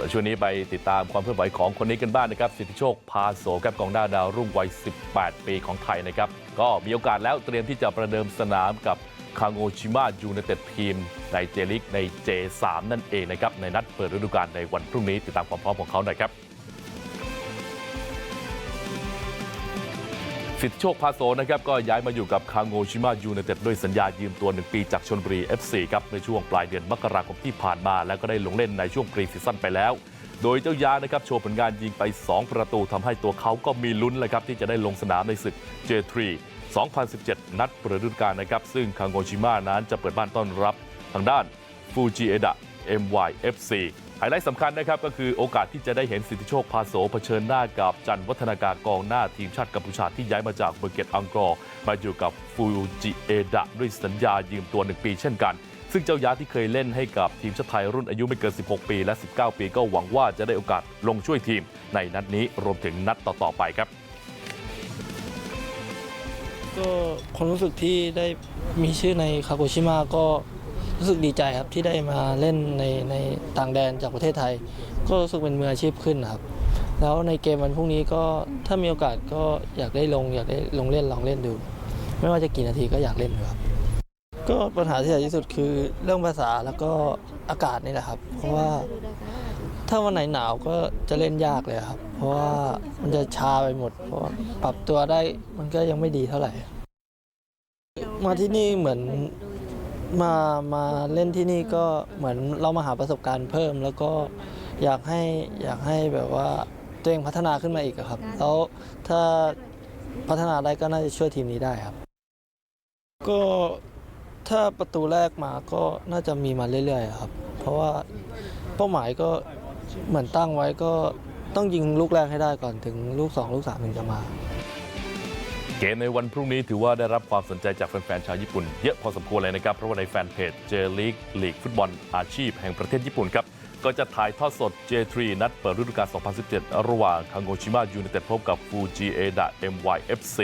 ส่วนช่วงนี้ไปติดตามความเคลื่อนไหวของคนนี้กันบ้างนะครับสิทธิโชคพาโสกับกองหน้าดาวรุ่งวัย 18 ปีของไทยนะครับก็มีโอกาสแล้วเตรียมที่จะประเดิมสนามกับคางโอชิมะยูเนเต็ดทีมในเจลิกใน J3 นั่นเองนะครับในนัดเปิดฤดูกาลในวันพรุ่งนี้ติดตามความพร้อมของเขาหน่อยครับ สิทธิโชคพาโสนะครับก็ย้ายมาอยู่กับคางโงชิมะยูไนเต็ดด้วยสัญญายืมตัว 1 ปีจากชนบุรี FC ครับในช่วงปลายเดือนมกราคมที่ผ่านมา แล้วก็ได้ลงเล่นในช่วงปรีซีซั่นไปแล้ว โดยเจ้ายานะครับโชว์ผลงานยิงไป 2 ประตูทำให้ตัวเขาก็มีลุ้นเลยครับที่จะได้ลงสนามในศึก J3 2017 นัดเปิดฤดูกาลนะครับซึ่งคางโงชิมะนั้นจะเปิดบ้านต้อนรับทางด้านฟูจิเอดะ MYFC ไฮไลท์สำคัญนะครับก็คือโอกาสที่จะได้เห็นสิทธิโชคพาโสเผชิญหน้ากับจันวัฒนาการกองหน้าทีมชาติกัมพูชาที่ย้ายมาจากเบอร์เกตอังกอร์มาอยู่กับฟูจิเอดะด้วยสัญญายืมตัว 1 ปีเช่นกัน ซึ่งเจ้ายาที่เคยเล่นให้กับทีมชาติไทยรุ่นอายุไม่เกิน 16 ปีและ 19 ปีก็หวังว่าจะได้โอกาสลงช่วยทีม ในนัดนี้รวมถึงนัดต่อๆไปครับก็ความรู้สึกที่ได้มีชื่อในคาโกชิมะก็ รู้สึกดีใจครับที่ได้มาเล่นในในต่างแดนจากประเทศไทย ก็รู้สึกเป็นมืออาชีพขึ้นครับ แล้วในเกมวันพรุ่งนี้ก็ถ้ามีโอกาสก็อยากได้ลงอยากได้ลงเล่นลองเล่นดู ไม่ว่าจะกี่นาทีก็อยากเล่นครับก็ปัญหาที่ใหญ่ที่สุดคือเรื่องภาษาแล้วก็อากาศนี่แหละครับ เพราะว่า ถ้าวันไหนหนาวก็จะเล่นยากเลยครับ เพราะว่ามันจะชาไปหมด เพราะปรับตัวได้มันก็ยังไม่ดีเท่าไหร่ มาที่นี่เหมือน มามาเล่นที่นี่ก็เหมือนเรามาหาประสบการณ์เพิ่ม แล้วก็อยากให้อยากให้แบบว่าตัวเองพัฒนาขึ้นมาอีกอะครับ แล้วถ้าพัฒนาได้ก็น่าจะช่วยทีมนี้ได้ครับ ก็ถ้าประตูแรกมาก็น่าจะมีมาเรื่อยๆครับ เพราะว่าเป้าหมายก็เหมือนตั้งไว้ก็ต้องยิงลูกแรกให้ได้ก่อนถึงลูกสองลูกสามถึงจะมา เกมในวันพรุ่งนี้ถือว่าได้รับความสนใจจากแฟนๆชาวญี่ปุ่นเยอะพอสมควรเลยนะครับ เพราะว่าในแฟนเพจเจลีกลีกฟุตบอลอาชีพแห่งประเทศญี่ปุ่นครับ ก็จะถ่ายทอดสด J3 นัดเปิดฤดูกาล 2017 ระหว่างคางโงชิมะยูไนเต็ดพบกับฟูจิเอดะ MYFC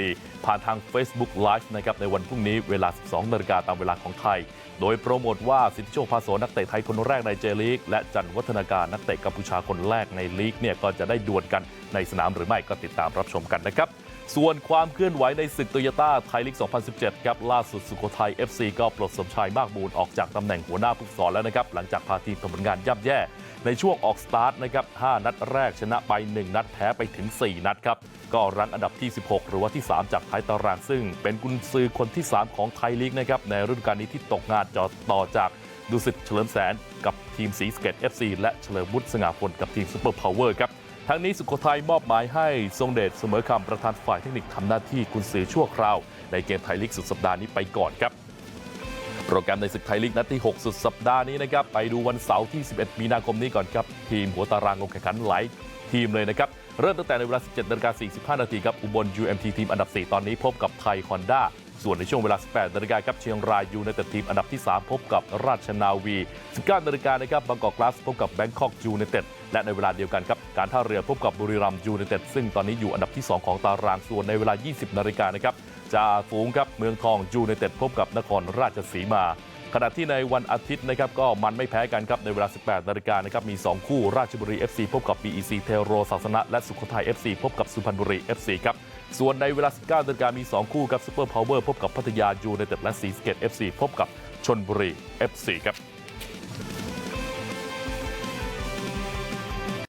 ผ่านทาง Facebook Live นะครับในวันพรุ่งนี้เวลา 12นาฬิกาตามเวลาของไทย โดยโปรโมทว่าสิทธิโชคพาโสนักเตะไทยคนแรกในเจลีกและจันทร์วัฒนาการนักเตะกัมพูชาคนแรกในลีกเนี่ยก็จะได้ดวลกันในสนามหรือไม่ก็ติดตามรับชมกันนะครับ ส่วนความเคลื่อนไหวในศึกโตโยต้าไทยลีก 2017 ครับล่าสุดสุโขทัย FC ก็ปลดสมชายมากบูลออกจากตำแหน่งหัวหน้าผู้สอนแล้วนะครับ หลังจากพาทีมทำผลงานย่ำแย่ ในช่วงออกสตาร์ทนะครับ 5 นัดแรกชนะไป 1 นัดแพ้ไปถึง 4 นัดครับ ก็รั้งอันดับที่ 16 หรือว่าที่ 3 จากท้ายตารางซึ่ง เป็นกุนซือคนที่ 3 ของไทยลีกนะครับในฤดูกาลนี้ที่ตกงานจอต่อจากดุสิตเฉลิมแสนกับทีมสีสเกต FC และเฉลิมวุฒิสง่าพลกับทีมซูเปอร์พาวเวอร์ครับ ทั้งนี้สุโขทัยมอบหมายให้ทรงเดชเสมอคำประธานฝ่ายเทคนิคทำหน้าที่กุนซือชั่วคราวในเกมไทยลีกสุดสัปดาห์นี้ไปก่อนครับ โปรแกรมในศึกไทยลีกนัดที่ 6 สุดสัปดาห์นี้นะครับไปดูวันเสาร์ที่ 11 มีนาคมนี้ก่อนครับทีมหัวตารางลงแข่งขันหลายทีมเลยนะครับเริ่มตั้งแต่ในเวลา 17นาฬิกา45นาทีครับอุบล UMT ทีมอันดับ 4 ตอนนี้พบกับไทยฮอนด้า ส่วนในช่วงเวลา18นาฬิกาครับเชียงรายยูไนเต็ดทีมอันดับที่3พบกับราชนาวี19นาฬิกานะครับบางกอกกลาสพบกับแบงคอกยูไนเต็ดและในเวลาเดียวกันครับการท่าเรือพบกับบุรีรัมย์ยูไนเต็ดซึ่งตอนนี้อยู่อันดับที่ 2 ของตารางส่วนในเวลา 20นาฬิกานะครับจ่าฝูงครับเมืองทองยูไนเต็ดพบกับนครราชสีมาขณะที่ในวันอาทิตย์นะครับก็มันไม่แพ้กันครับในเวลา 18 นาฬิกานะครับมี 2 คู่ราชบุรี FC พบกับ BEC เทโรศาสนะ และสุโขทัย FC พบกับสุพรรณบุรี FC ครับ ส่วนในเวลา19นาฬิกามี2คู่ครับซูเปอร์พาวเวอร์พบกับพัทยายูไนเต็ดและศรีสะเกต FC พบกับชนบุรีเอฟซีครับ